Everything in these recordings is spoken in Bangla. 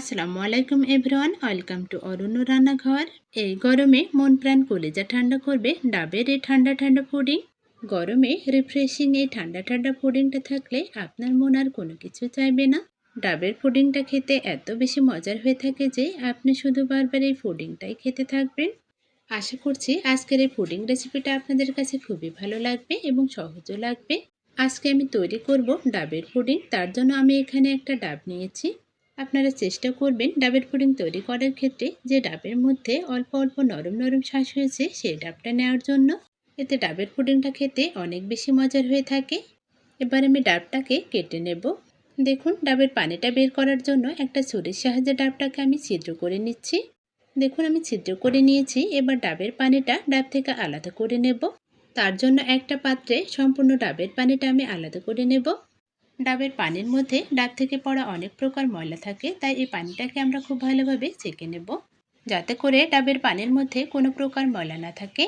আসসালামু আলাইকুম এভরিওয়ান, ওয়েলকাম টু অরণ্য রান্নাঘর। এই গরমে মন প্রাণ কলেজা ঠান্ডা করবে, ডাবের এই ঠান্ডা ঠান্ডা পুডিং। গরমে রিফ্রেশিং এই ঠান্ডা ঠান্ডা পুডিংটা থাকলে আপনার মন আর কোনো কিছু চাইবে না। ডাবের পুডিংটা খেতে এত বেশি মজার হয়ে থাকে যে আপনি শুধু বারবার এই পুডিংটাই খেতে থাকবেন। আশা করছি আজকের এই পুডিং রেসিপিটা আপনাদের কাছে খুবই ভালো লাগবে এবং সহজও লাগবে। আজকে আমি তৈরি করব ডাবের পুডিং, তার জন্য আমি এখানে একটা ডাব নিয়েছি। আপনারা চেষ্টা করবেন ডাবের পুডিং তৈরি করার ক্ষেত্রে যে ডাবের মধ্যে অল্প অল্প নরম নরম শ্বাস হয়েছে সেই ডাবটা নেওয়ার জন্য। এতে ডাবের পুডিংটা খেতে অনেক বেশি মজার হয়ে থাকে। এবার আমি ডাবটাকে কেটে নেব। দেখুন, ডাবের পানিটা বের করার জন্য একটা ছুরির সাহায্যে ডাবটাকে আমি ছিদ্র করে নিচ্ছি। দেখুন, আমি ছিদ্র করে নিয়েছি। এবার ডাবের পানিটা ডাব থেকে আলাদা করে নেব। তার জন্য একটা পাত্রে সম্পূর্ণ ডাবের পানিটা আমি আলাদা করে নেব। ডাবের পানির মধ্যে ডাব থেকে পড়া অনেক প্রকার ময়লা থাকে, তাই এই পানিটাকে আমরা খুব ভালোভাবে ছেঁকে নেব। যাতে করে ডাবের পানির মধ্যে কোনো প্রকার ময়লা না থাকে।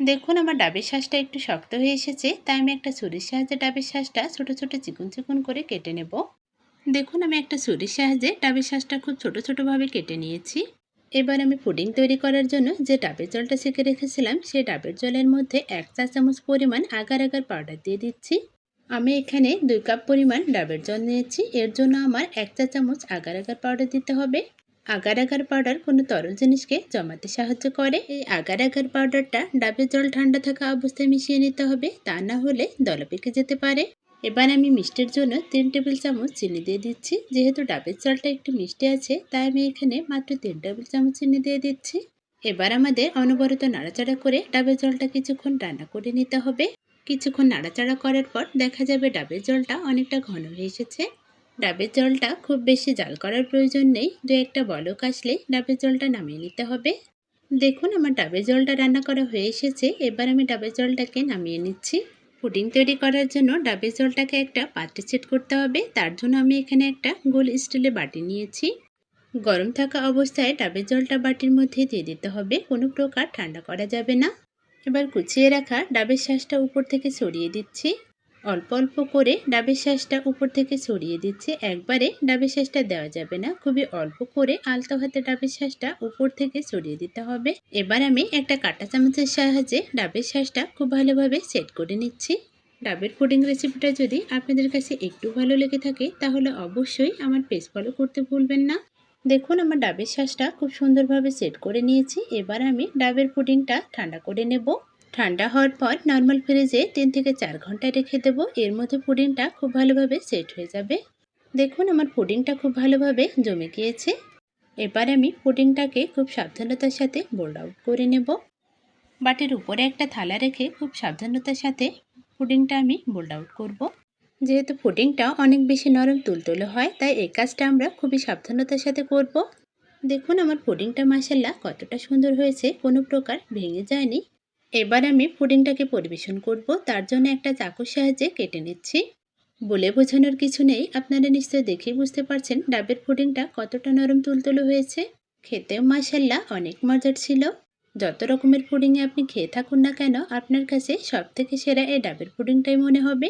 দেখুন, আমার ডাবের শ্বাসটা একটু শক্ত হয়ে এসেছে, তাই আমি একটা ছুরির সাহায্যে ডাবের শ্বাসটা ছোটো ছোটো চিকুন চিকুন করে কেটে নেব। দেখুন, আমি একটা ছুরির সাহায্যে ডাবের শ্বাসটা খুব ছোটো ছোটোভাবে কেটে নিয়েছি। এবার আমি পুডিং তৈরি করার জন্য যে ডাবের জলটা ছেঁকে রেখেছিলাম সেই ডাবের জলের মধ্যে এক চা চামচ পরিমাণ আগার আগার পাউডার দিয়ে দিচ্ছি। আমি এখানে দুই কাপ পরিমাণ ডাবের জল নিয়েছি। এর জন্য আমার এক চা চামচ আগার আগার পাউডার দিতে হবে। আগার আগার পাউডার কোনো তরল জিনিসকে জমাতে সাহায্য করে। এই আগার আগার পাউডারটা ডাবের জল ঠান্ডা থাকা অবস্থায় মিশিয়ে নিতে হবে। তা না হলে দলা পেকে যেতে পারে। এবার আমি মিষ্টির জন্য তিন টেবিল চামচ চিনি দিয়ে দিচ্ছি। যেহেতু ডাবের জলটা একটু মিষ্টি আছে, তাই আমি এখানে মাত্র তিন টেবিল চামচ চিনি দিয়ে দিচ্ছি। এবার আমাদের অনবরত নাড়াচাড়া করে ডাবের জলটা কিছুক্ষণ রান্না করে নিতে হবে। কিছুক্ষণ নাড়াচাড়া করার পর দেখা যাবে ডাবের জলটা অনেকটা ঘন হয়ে এসেছে। ডাবের জলটা খুব বেশি জাল করার প্রয়োজন নেই। দু একটা বলক আসলে ডাবের জলটা নামিয়ে নিতে হবে। দেখুন আমার ডাবের জলটা রান্না করা হয়ে এসেছে। এবার আমি ডাবের জলটাকে নামিয়ে নিচ্ছি। পুডিং তৈরি করার জন্য ডাবের জলটাকে একটা পাত্রে সেট করতে হবে। তার জন্য আমি এখানে একটা গোল স্টিলের বাটি নিয়েছি। গরম থাকা অবস্থায় ডাবের জলটা বাটির মধ্যে দিয়ে দিতে হবে। কোনো প্রকার ঠান্ডা করা যাবে না। এবার কুচিয়ে রাখা ডাবের শ্বাসটা উপর থেকে ছড়িয়ে দিচ্ছি। অল্প অল্প করে ডাবের শ্বাসটা উপর থেকে ছড়িয়ে দিচ্ছি। একবারে ডাবের শ্বাসটা দেওয়া যাবে না। খুবই অল্প করে আলতো হাতে ডাবের শ্বাসটা উপর থেকে ছড়িয়ে দিতে হবে। এবার আমি একটা কাঁটা চামচের সাহায্যে ডাবের শ্বাসটা খুব ভালোভাবে সেট করে নিচ্ছি। ডাবের পুডিং রেসিপিটা যদি আপনাদের কাছে একটু ভালো লেগে থাকে, তাহলে অবশ্যই আমার পেজ ফলো করতে ভুলবেন না। দেখুন, আমার ডাবের শ্বাসটা খুব সুন্দরভাবে সেট করে নিয়েছি। এবার আমি ডাবের পুডিংটা ঠান্ডা করে নেব। ঠান্ডা হওয়ার পর নর্মাল ফ্রিজে তিন থেকে চার ঘণ্টা রেখে দেব। এর মধ্যে পুডিংটা খুব ভালোভাবে সেট হয়ে যাবে। দেখুন, আমার পুডিংটা খুব ভালোভাবে জমে গিয়েছে। এবার আমি পুডিংটাকে খুব সাবধানতার সাথে বোল্ড আউট করে নেব। বাটির উপরে একটা থালা রেখে খুব সাবধানতার সাথে পুডিংটা আমি বোল্ড আউট করব। যেহেতু পুডিংটা অনেক বেশি নরম তুলতুলে হয়, তাই এই কাজটা আমরা খুবই সাবধানতার সাথে করব। দেখুন আমার পুডিংটা মাসাল্লা কতটা সুন্দর হয়েছে, কোনো প্রকার ভেঙে যায়নি। এবার আমি পুডিংটাকে পরিবেশন করব, তার জন্য একটা চাকুর সাহায্যে কেটে নিচ্ছি। বলে বোঝানোর কিছু নেই, আপনারা নিশ্চয়ই দেখেই বুঝতে পারছেন ডাবের পুডিংটা কতটা নরম তুলতুলো হয়েছে। খেতেও মাসাল্লা অনেক মজার ছিল। যত রকমের পুডিংয়ে আপনি খেয়ে থাকুন না কেন, আপনার কাছে সব থেকে সেরা এই ডাবের পুডিংটাই মনে হবে।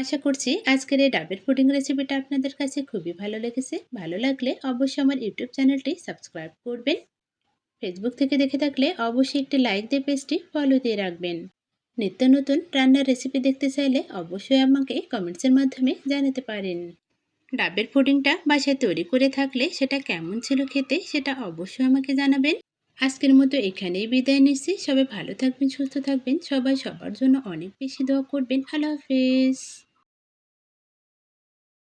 আশা করছি আজকের এই ডাবের পুডিং রেসিপিটা আপনাদের কাছে খুবই ভালো লেগেছে। ভালো লাগলে অবশ্যই আমার ইউটিউব চ্যানেলটি সাবস্ক্রাইব করবেন। ফেসবুক থেকে দেখে থাকলে অবশ্যই একটি লাইক দিয়ে পেজটি ফলো দিয়ে রাখবেন। নিত্য নতুন রান্নার রেসিপি দেখতে চাইলে অবশ্যই আমাকে কমেন্টসের মাধ্যমে জানাতে পারেন। ডাবের পুডিংটা বাসায় তৈরি করে থাকলে সেটা কেমন ছিল খেতে সেটা অবশ্যই আমাকে জানাবেন। আজকের মতো এখানেই বিদায় নিচ্ছি। সবাই ভালো থাকবেন, সুস্থ থাকবেন। সবাই সবার জন্য অনেক বেশি দোয়া করবেন। আল্লাহ হাফেজ।